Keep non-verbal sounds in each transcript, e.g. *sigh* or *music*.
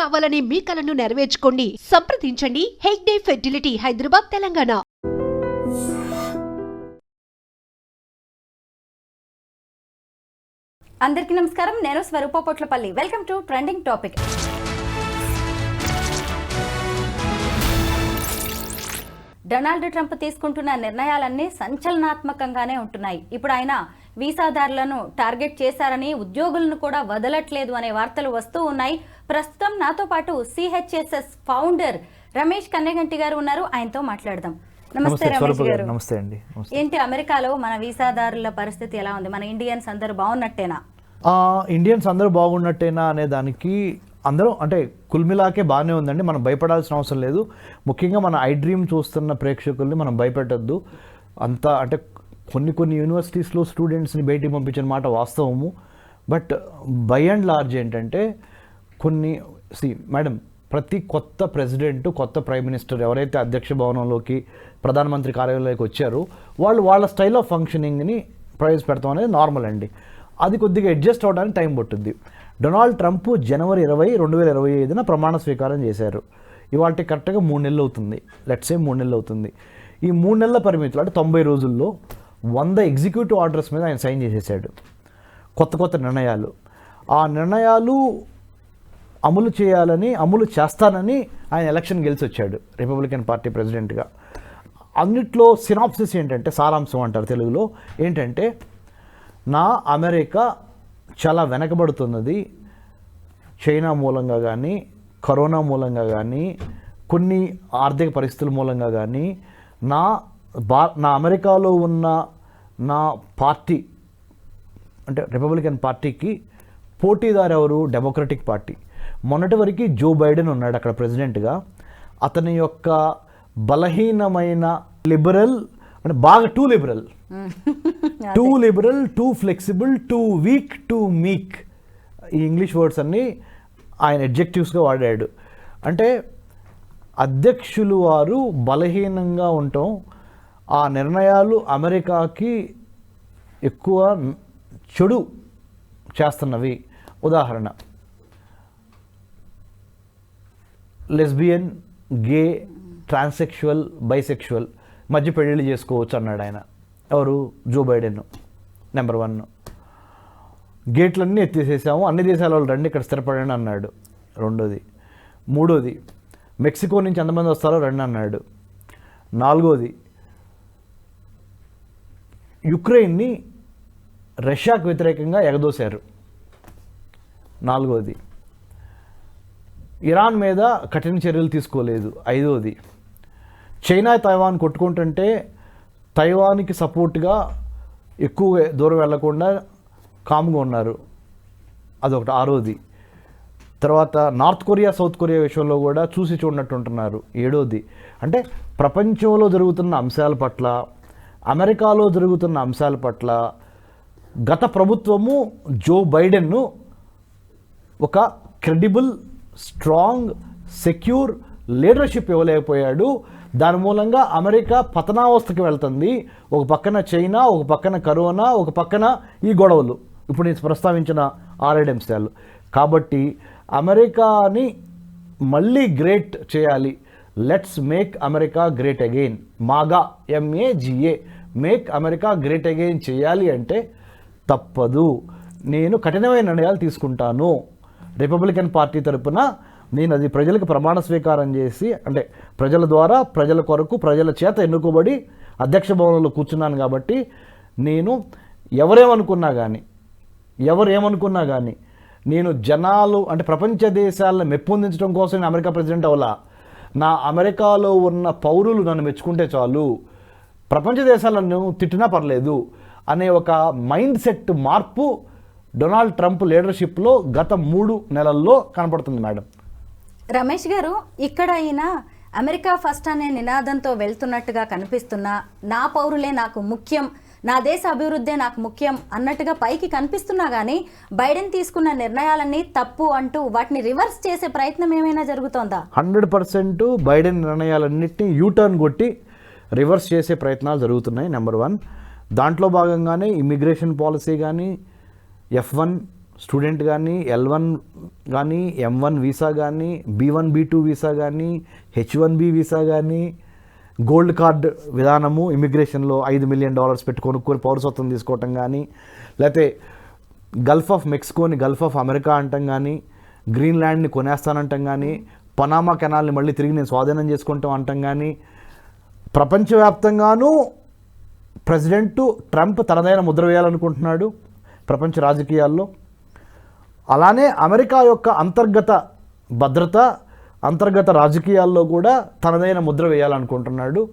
కావాలనే మీ కలను నెరవేర్చుకోండి. సంప్రదించండి. హెగ్డే ఫెర్టిలిటీ హైదరాబాద్ తెలంగాణ. అందరికీ నమస్కారం. నేను Swaroopa Potlapalli. Welcome to trending topic Donald Trump తీసుకుంటున్న నిర్ణయాలన్నీ సంచలనాత్మకంగానే ఉంటున్నాయి. ఇప్పుడు ఆయన వీసాదారులను టార్గెట్ చేశారని ఉద్యోగులను కూడా వదలట్లేదు అనే వార్తలు వస్తూ ఉన్నాయి. ప్రస్తుతం నాతో పాటు సిహెచ్ఎస్ఎస్ ఫౌండర్ రమేష్ కన్నెగంటి గారు ఉన్నారు. ఆయనతో మాట్లాడదాం. నమస్తే రమేష్ గారు. నమస్తే అండి. ఏంటి అమెరికాలో మన వీసాదారుల పరిస్థితి ఎలా ఉంది? మన ఇండియన్స్ అందరూ బాగున్నట్టేనా? ఇండియన్స్ అందరూ బాగున్నట్టేనా అనే దానికి అందరూ అంటే కుల్మిలాకే బాగానే ఉందండి. మనం భయపడాల్సిన అవసరం లేదు. ముఖ్యంగా మన ఐ డ్రీమ్ చూస్తున్న ప్రేక్షకుల్ని మనం భయపెట్టద్దు. అంత అంటే కొన్ని కొన్ని యూనివర్సిటీస్లో స్టూడెంట్స్ని బయటికి పంపించిన మాట వాస్తవము. బట్ బై అండ్ లార్జ్ ఏంటంటే కొన్ని సి మేడం ప్రతి కొత్త ప్రెసిడెంట్ కొత్త ప్రైమ్ మినిస్టర్ ఎవరైతే అధ్యక్ష భవనంలోకి ప్రధానమంత్రి కార్యాలయంలోకి వచ్చారో వాళ్ళు వాళ్ళ స్టైల్ ఆఫ్ ఫంక్షనింగ్ని ప్రవేశపెడతాం అనేది నార్మల్ అండి. అది కొద్దిగా అడ్జస్ట్ అవడానికి టైం పట్టుద్ది. డొనాల్డ్ ట్రంప్ జనవరి ఇరవై రెండు వేల ఇరవై ఐదున ప్రమాణ స్వీకారం చేశారు. ఇవాళ కరెక్ట్గా మూడు నెలలు అవుతుంది. లెట్సే మూడు నెలలు అవుతుంది. ఈ మూడు నెలల పరిమితిలో అంటే తొంభై రోజుల్లో వంద ఎగ్జిక్యూటివ్ ఆర్డర్స్ మీద ఆయన సైన్ చేసేసాడు. కొత్త కొత్త నిర్ణయాలు. ఆ నిర్ణయాలు అమలు చేయాలని అమలు చేస్తానని ఆయన ఎలక్షన్ గెలిచి వచ్చాడు రిపబ్లికన్ పార్టీ ప్రెసిడెంట్గా. అన్నిట్లో సినాప్సిస్ ఏంటంటే సారాంశం అంటారు తెలుగులో. ఏంటంటే నా అమెరికా చాలా వెనకబడుతున్నది. చైనా మూలంగా కానీ కరోనా మూలంగా కానీ కొన్ని ఆర్థిక పరిస్థితుల మూలంగా కానీ నా బా నా అమెరికాలో ఉన్న నా పార్టీ అంటే రిపబ్లికన్ పార్టీకి పోటీదారు ఎవరు డెమోక్రటిక్ పార్టీ. మొన్నటి వరకు జో బైడెన్ ఉన్నాడు అక్కడ ప్రెసిడెంట్గా. అతని యొక్క బలహీనమైన లిబరల్ అంటే బాగా too liberal. *laughs* Too liberal too flexible too weak too meek. ఈ ఇంగ్లీష్ వర్డ్స్ అన్నీ ఆయన ఎడ్జెక్టివ్స్గా వాడాడు. అంటే అధ్యక్షులు వారు బలహీనంగా ఉండటం ఆ నిర్ణయాలు అమెరికాకి ఎక్కువ చెడు చేస్తున్నవి. ఉదాహరణ. లెస్బియన్ గే ట్రాన్సెక్షువల్ బైసెక్షువల్ మధ్య పెళ్ళిళ్ళు చేసుకోవచ్చు అన్నాడు ఆయన. ఎవరు? జో బైడెన్ నెంబర్ వన్ గేట్లన్నీ ఎత్తేసేసాము. అన్ని దేశాల వాళ్ళు రండి ఇక్కడ స్థిరపడండి అన్నాడు. రెండోది. మూడోది మెక్సికో నుంచి ఎంతమంది వస్తారో రండి అన్నాడు. నాలుగోది యుక్రెయిన్ని రష్యాకు వ్యతిరేకంగా ఎగదోశారు. నాలుగోది ఇరాన్ మీద కఠిన చర్యలు తీసుకోలేదు. ఐదోది చైనా తైవాన్ కొట్టుకుంటుంటే తైవాన్కి సపోర్ట్గా ఎక్కువ దూరం వెళ్ళకుండా కామ్గా ఉన్నారు. అదొకటి. ఆరోది తర్వాత నార్త్ కొరియా సౌత్ కొరియా విషయంలో కూడా చూసి చూడనట్టు ఉంటున్నారు ఏడోది అంటే ప్రపంచంలో జరుగుతున్న అంశాల పట్ల అమెరికాలో జరుగుతున్న అంశాల పట్ల గత ప్రభుత్వము జో బైడెన్ను ఒక క్రెడిబుల్ స్ట్రాంగ్ సెక్యూర్ లీడర్షిప్ ఇవ్వలేకపోయాడు. దాని మూలంగా అమెరికా పతనావస్థకి వెళ్తుంది. ఒక పక్కన చైనా ఒక పక్కన కరోనా ఒక పక్కన ఈ గొడవలు. ఇప్పుడు నేను ప్రస్తావించిన ఆరేడు అంశాలు. కాబట్టి అమెరికాని మళ్ళీ గ్రేట్ చేయాలి. Let's make America great again MAGA M A G A make America great again చేయాలి అంటే తప్పదు. నేను కఠినమైన నిర్ణయాలు తీసుకుంటాను. రిపబ్లికన్ పార్టీ తరపున నేను అది ప్రజలకు ప్రమాణ స్వీకారం చేసి అంటే ప్రజల ద్వారా ప్రజల కొరకు ప్రజల చేత ఎన్నుకోబడి అధ్యక్ష భవనంలో కూర్చున్నాను కాబట్టి నేను ఎవరేమనుకున్నా కానీ ఎవరు ఏమనుకున్నా కానీ నేను జనాలు అంటే ప్రపంచ దేశాలను మెప్పొందించడం కోసం నేను అమెరికా ప్రెసిడెంట్ అవలా. నా అమెరికాలో ఉన్న పౌరులు నన్ను మెచ్చుకుంటే చాలు. ప్రపంచ దేశాలను తిట్టినా పర్లేదు అనే ఒక మైండ్ సెట్ మార్పు డొనాల్డ్ ట్రంప్ లీడర్షిప్లో గత మూడు నెలల్లో కనపడుతుంది మేడం. రమేష్ గారు ఇక్కడ ఈయన అమెరికా ఫస్ట్ అనే నినాదంతో వెళ్తున్నట్టుగా కనిపిస్తున్నా నా పౌరులే నాకు ముఖ్యం నా దేశ అభివృద్ధే నాకు ముఖ్యం అన్నట్టుగా పైకి కనిపిస్తున్నా కానీ బైడెన్ తీసుకున్న నిర్ణయాలన్నీ తప్పు అంటూ వాటిని రివర్స్ చేసే ప్రయత్నం ఏమైనా జరుగుతోందా? హండ్రెడ్ పర్సెంట్ బైడెన్ నిర్ణయాలన్నింటినీ యూటర్న్ కొట్టి రివర్స్ చేసే ప్రయత్నాలు జరుగుతున్నాయి నెంబర్ వన్. దాంట్లో భాగంగానే ఇమిగ్రేషన్ పాలసీ కానీ ఎఫ్ వన్ స్టూడెంట్ కానీ ఎల్ వన్ కానీ ఎం వన్ వీసా కానీ B one B two visa కానీ హెచ్ వన్ బి వీసా కానీ గోల్డ్ కార్డ్ విధానము ఇమిగ్రేషన్లో ఐదు మిలియన్ డాలర్స్ పెట్టి కొనుక్కొని పౌరసత్వం తీసుకోవటం కానీ లేకపోతే గల్ఫ్ ఆఫ్ మెక్సికోని గల్ఫ్ ఆఫ్ అమెరికా అంటాం కానీ గ్రీన్లాండ్ని కొనేస్తానంటాం కానీ పనామా కెనాల్ని మళ్ళీ తిరిగి నేను స్వాధీనం చేసుకుంటాం అంటాం కానీ ప్రపంచవ్యాప్తంగానూ ప్రెసిడెంట్ ట్రంప్ తనదైన ముద్ర వేయాలనుకుంటున్నాడు. ప్రపంచ రాజకీయాల్లో. అలానే అమెరికా యొక్క అంతర్గత భద్రత అంతర్గత రాజకీయాల్లో కూడా తనదైన ముద్ర వేయాలనుకుంటున్నాడు.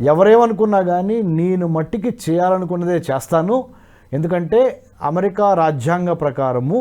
ఎవరేమనుకున్నా కానీ నేను మట్టికి చేయాలనుకున్నదే చేస్తాను. ఎందుకంటే అమెరికా రాజ్యాంగ ప్రకారము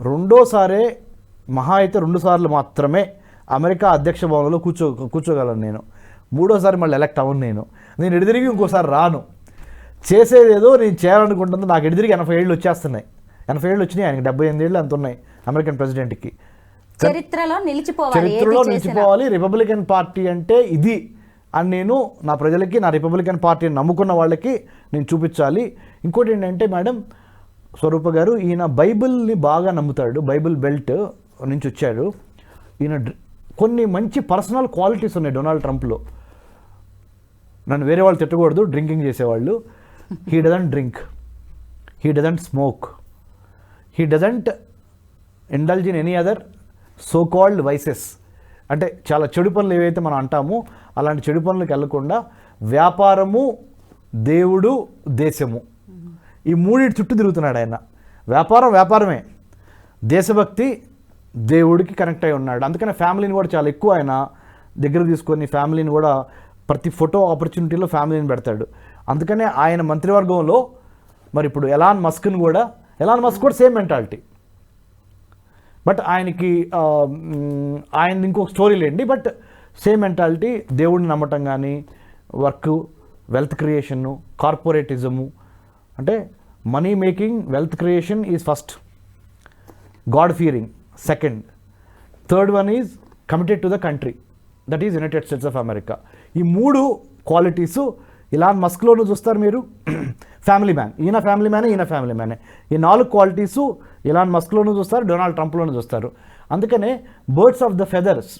రెండోసారే మహా అయితే రెండుసార్లు మాత్రమే అమెరికా అధ్యక్ష భవనంలో కూర్చో కూర్చోగలను నేను. మూడోసారి మళ్ళీ ఎలక్ట్ అవ్వను నేను. నేను ఎడిదిరిగి ఇంకోసారి రాను. చేసేదేదో నేను చేయాలనుకుంటుంది. నాకు ఎడిదిరిగి ఎనభై ఏళ్ళు వచ్చేస్తున్నాయి. ఎనభై ఏళ్ళు వచ్చినాయి. ఆయనకి డెబ్బై ఎనిమిది ఏళ్ళు అంత ఉన్నాయి అమెరికన్ ప్రెసిడెంట్కి. చరిత్రలో నిలిచిపోవాలి. చరిత్రలో నిలిచిపోవాలి. రిపబ్లికన్ పార్టీ అంటే ఇది. అని నేను నా ప్రజలకి నా రిపబ్లికన్ పార్టీని నమ్ముకున్న వాళ్ళకి నేను చూపించాలి. ఇంకోటి ఏంటంటే మేడం స్వరూప గారు ఈయన బైబిల్ని బాగా నమ్ముతాడు. బైబిల్ బెల్ట్ నుంచి వచ్చాడు. ఈయన కొన్ని మంచి పర్సనల్ క్వాలిటీస్ ఉన్నాయి డొనాల్డ్ ట్రంప్లో. నన్ను వేరే వాళ్ళు తిట్టకూడదు. డ్రింకింగ్ చేసేవాళ్ళు. He doesn't drink he doesn't smoke he doesn't indulge in any other so called vices అంటే చాలా చెడు పనులు ఏవైతే మనం అంటామో అలాంటి చెడు పనులకు వెళ్ళకుండా వ్యాపారము దేవుడు దేశము. ఈ మూడింటి చుట్టూ తిరుగుతున్నాడు ఆయన. వ్యాపారం వ్యాపారమే. దేశభక్తి దేవుడికి కనెక్ట్ అయి ఉన్నాడు. అందుకనే ఫ్యామిలీని కూడా చాలా ఎక్కువ ఆయన దగ్గర తీసుకొని ఫ్యామిలీని కూడా ప్రతి ఫోటో ఆపర్చునిటీలో ఫ్యామిలీని పెడతాడు. అందుకనే ఆయన మంత్రివర్గంలో మరి ఇప్పుడు ఎలాన్ మస్క్ను కూడా ఎలాన్ మస్క్ కూడా సేమ్ మెంటాలిటీ. బట్ ఆయనకి ఆయన ఇంకొక స్టోరీ లేండి బట్ సేమ్ మెంటాలిటీ దేవుడిని నమ్మటం కానీ వర్క్ వెల్త్ క్రియేషన్ను కార్పొరేటిజము అంటే money making wealth creation is first. God fearing second. Third one is committed to the country that is United States of America. ఈ మూడు క్వాలిటీసు ఇలాన్ మస్క్లోనూ చూస్తారు మీరు? Family man. ఈయన ఫ్యామిలీ మ్యానే ఈయన ఫ్యామిలీ మ్యానే. ఈ నాలుగు క్వాలిటీస్ ఇలాన్ మస్క్లోనూ చూస్తారు డొనాల్డ్ ట్రంప్లోనూ చూస్తారు. అందుకనే birds of the feathers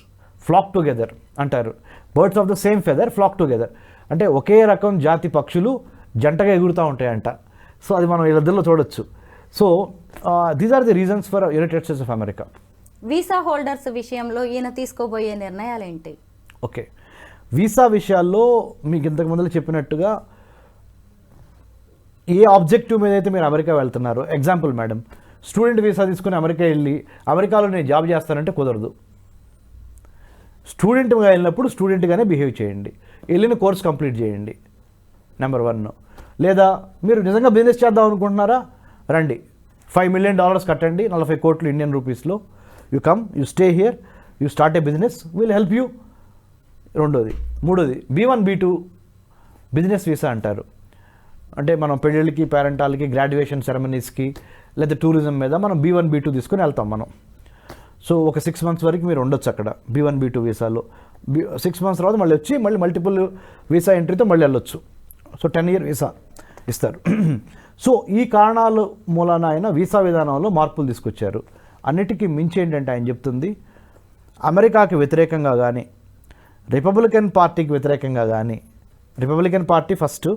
flock together అంటారు. Birds of the same feather flock together. అంటే ఒకే రకం జాతి పక్షులు జంటగా ఎగురుతూ ఉంటాయంట. సో అది మనం వీళ్ళిద్దరిలో చూడొచ్చు. So these are the reasons for United States of America visa holders విషయంలో ఈయన తీసుకోబోయే నిర్ణయాలు ఏంటి ఓకే. వీసా విషయాల్లో మీకు ఇంతకు ముందు చెప్పినట్టుగా ఏ ఆబ్జెక్టివ్ మీద అయితే మీరు అమెరికా వెళ్తున్నారు? ఎగ్జాంపుల్ మేడం స్టూడెంట్ వీసా తీసుకుని అమెరికా వెళ్ళి అమెరికాలో నేను జాబ్ చేస్తానంటే కుదరదు. స్టూడెంట్గా వెళ్ళినప్పుడు స్టూడెంట్గానే బిహేవ్ చేయండి. వెళ్ళిన కోర్స్ కంప్లీట్ చేయండి. నెంబర్ వన్ లేదా మీరు నిజంగా బిజినెస్ చేద్దాం అనుకుంటున్నారా? రండి. ఫైవ్ మిలియన్ డాలర్స్ కట్టండి. నలభై కోట్లు ఇండియన్ రూపీస్లో you come you stay here you start a business will help you రెండోది. మూడోది B one B two business visa అంటారు. అంటే మనం పెళ్ళిళ్ళకి పేరెంటాలకి గ్రాడ్యుయేషన్ సెరమనీస్కి లేదా టూరిజం మీద మనం బీ వన్ బీ టూ తీసుకుని వెళ్తాం మనం. సో ఒక సిక్స్ మంత్స్ వరకు మీరు ఉండొచ్చు అక్కడ బీ వన్ బీ టూ వీసాలో బీ సిక్స్ మంత్స్ తర్వాత మళ్ళీ వచ్చి మళ్ళీ మల్టిపుల్ వీసా ఎంట్రీతో మళ్ళీ వెళ్ళొచ్చు. సో టెన్ ఇయర్ వీసా ఇస్తారు. *clears throat* సో ఈ కారణాల మూలాన ఆయన వీసా విధానంలో మార్పులు తీసుకొచ్చారు. అన్నిటికీ మించి ఏంటంటే ఆయన చెప్తుంది అమెరికాకి వ్యతిరేకంగా కానీ రిపబ్లికన్ పార్టీకి వ్యతిరేకంగా కానీ Republican party first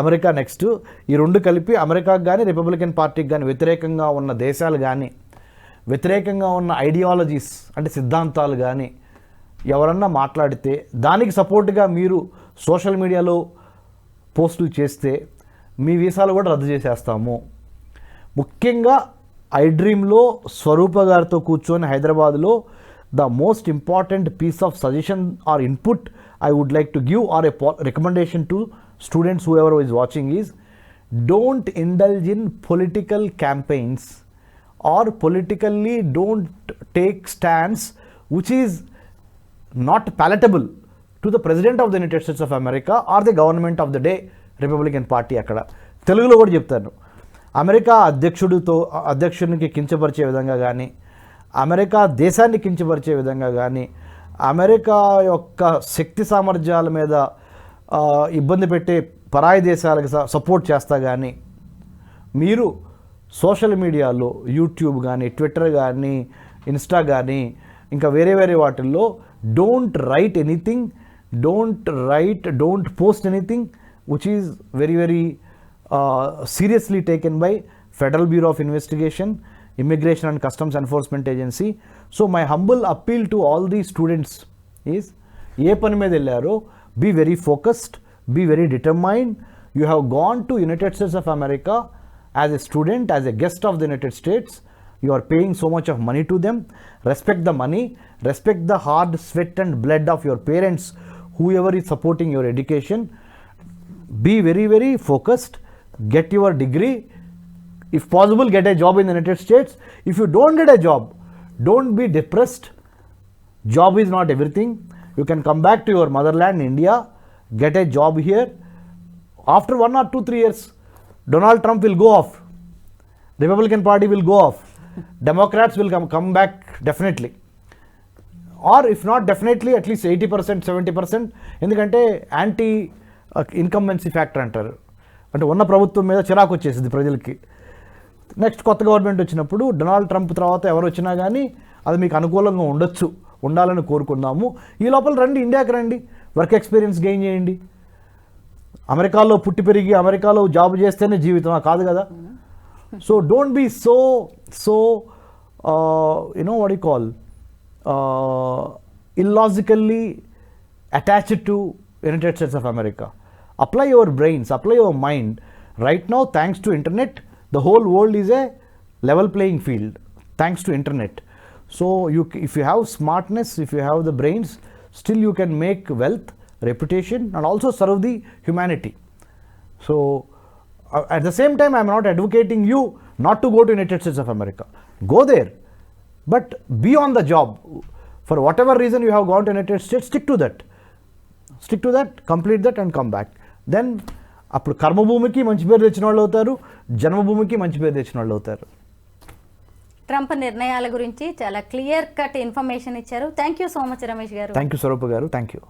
America next ఈ రెండు కలిపి అమెరికాకు కానీ రిపబ్లికన్ పార్టీకి కానీ వ్యతిరేకంగా ఉన్న దేశాలు కానీ వ్యతిరేకంగా ఉన్న ఐడియాలజీస్ అంటే సిద్ధాంతాలు కానీ ఎవరన్నా మాట్లాడితే దానికి సపోర్ట్గా మీరు సోషల్ మీడియాలో పోస్టులు చేస్తే మీ వీసాలు కూడా రద్దు చేసేస్తాము. ముఖ్యంగా ఐ డ్రీమ్లో స్వరూప గారితో కూర్చొని హైదరాబాద్లో the most important piece of suggestion or input I would like to give or a recommendation to students whoever is watching is don't indulge in political campaigns or politically don't take stands which is not palatable to the president of the United States of America or the government of the day Republican party అక్కడ. తెలుగులో కూడా చెప్తాను America అధ్యక్షుడితో అధ్యక్షునికి కించపరిచే విధంగా కానీ America దేశాన్ని కించపరిచే విధంగా కానీ అమెరికా యొక్క శక్తి సామర్థ్యాల మీద ఇబ్బంది పెట్టే పరాయి దేశాలకు సపోర్ట్ చేస్తా కానీ మీరు సోషల్ మీడియాలో యూట్యూబ్ కానీ ట్విట్టర్ కానీ ఇన్స్టా కానీ ఇంకా వేరే వేరే వాటిల్లో don't write anything don't write don't post anything which is very very seriously taken by Federal Bureau of Investigation Immigration and Customs Enforcement agency so my humble appeal to all the students is ఏ పని మీద వెళ్ళారో be very focused be very determined you have gone to United States of America as a student as a guest of the United States you are paying so much of money to them respect the money respect the hard sweat and blood of your parents whoever is supporting your education be very very focused get your degree if possible get a job in the united states if you don't get a job don't be depressed job is not everything you can come back to your motherland india get a job here after one or two three years donald trump will go off republican party will go off democrats will come, come back definitely or if not definitely at least eighty percent seventy percent ఎందుకంటే anti incumbency factor అంటారు అంటే ఉన్న ప్రభుత్వం మీద చిరాకు వచ్చేసింది ప్రజలకి next కొత్త గవర్నమెంట్ వచ్చినప్పుడు డొనాల్డ్ ట్రంప్ తర్వాత ఎవరు వచ్చినా కానీ అది మీకు అనుకూలంగా ఉండొచ్చు. ఉండాలని కోరుకుందాము. ఈ లోపల రండి ఇండియాకి రండి. వర్క్ ఎక్స్పీరియన్స్ గెయిన్ చేయండి. అమెరికాలో పుట్టి పెరిగి అమెరికాలో జాబ్ చేస్తేనే జీవితం. కాదు కదా? So don't be so so you know what you call illogically attached to United States of America apply your brains apply your mind right now thanks to internet the whole world is a level playing field thanks to internet. So you if you have smartness if you have the brains still you can make wealth reputation and also serve the humanity. So uh, at the same time i am not advocating you not to go to united states of america. Go there but be on the job. For whatever reason you have gone to united states stick to that. Stick to that complete that and come back. Then అప్పుడు కర్మభూమికి మంచి పేరు తెచ్చిన వాళ్ళు అవుతారు జన్మభూమికి మంచి పేరు తెచ్చిన వాళ్ళు అవుతారు. ట్రంప్ నిర్ణయాల గురించి చాలా క్లియర్ కట్ ఇన్ఫర్మేషన్ ఇచ్చారు. Thank you so much Ramesh గారు. థ్యాంక్ యూ స్వరూప్ గారు థ్యాంక్ యూ